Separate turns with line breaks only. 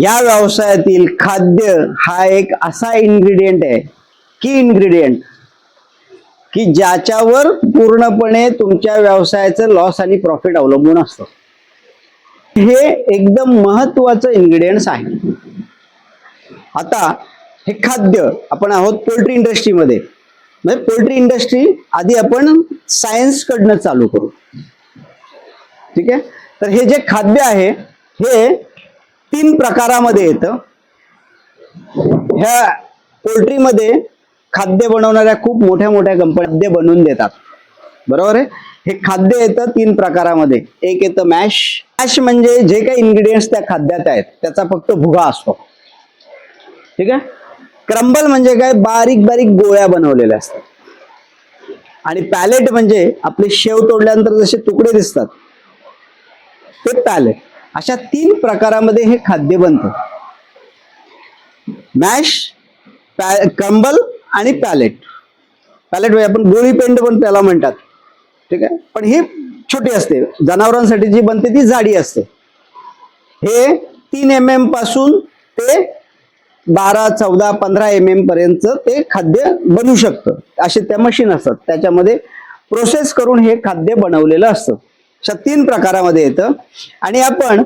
या व्यवसायातील खाद्य हा एक असा इन्ग्रेडियंट आहे. की इन्ग्रेडियंट की ज्याच्यावर पूर्णपणे तुमच्या व्यवसायाचं लॉस आणि प्रॉफिट अवलंबून असतं. हे एकदम महत्वाचं इन्ग्रेडियंट्स आहे. आता हे खाद्य आपण आहोत पोल्ट्री इंडस्ट्रीमध्ये म्हणजे पोल्ट्री इंडस्ट्री आधी आपण सायन्स कडनं चालू करू. ठीक आहे? तर हे जे खाद्य आहे हे तीन प्रकारामध्ये येतं. ह्या पोल्ट्रीमध्ये खाद्य बनवणाऱ्या खूप मोठ्या मोठ्या कंपन्या बनवून देतात. बरोबर आहे? हे खाद्य येतं तीन प्रकारामध्ये. एक येतं मॅश मॅश म्हणजे जे काही इन्ग्रेडियंट्स त्या खाद्यात आहेत त्याचा फक्त भुगा असतो. ठीक आहे? क्रंबल म्हणजे काय? बारीक बारीक गोळ्या बनवलेल्या असतात. आणि पॅलेट म्हणजे आपले शेव तोडल्यानंतर जसे तुकडे दिसतात ते पॅलेट अशा तीन प्रकारामध्ये हे खाद्य बनतं. मॅश कंबल क्रंबल आणि पॅलेट. पॅलेट म्हणजे आपण गोळी पेंड पण त्याला म्हणतात. ठीक आहे? पण हे छोटी असते. जनावरांसाठी जी बनते ती जाडी असते. हे तीन एम एमपासून ते बारा चौदा पंधरा एम एम पर्यंत ते खाद्य बनू शकतं. असे त्या मशीन असतात. त्याच्यामध्ये प्रोसेस करून हे खाद्य बनवलेलं असतं. अशा तीन प्रकारामध्ये येतं. आणि आपण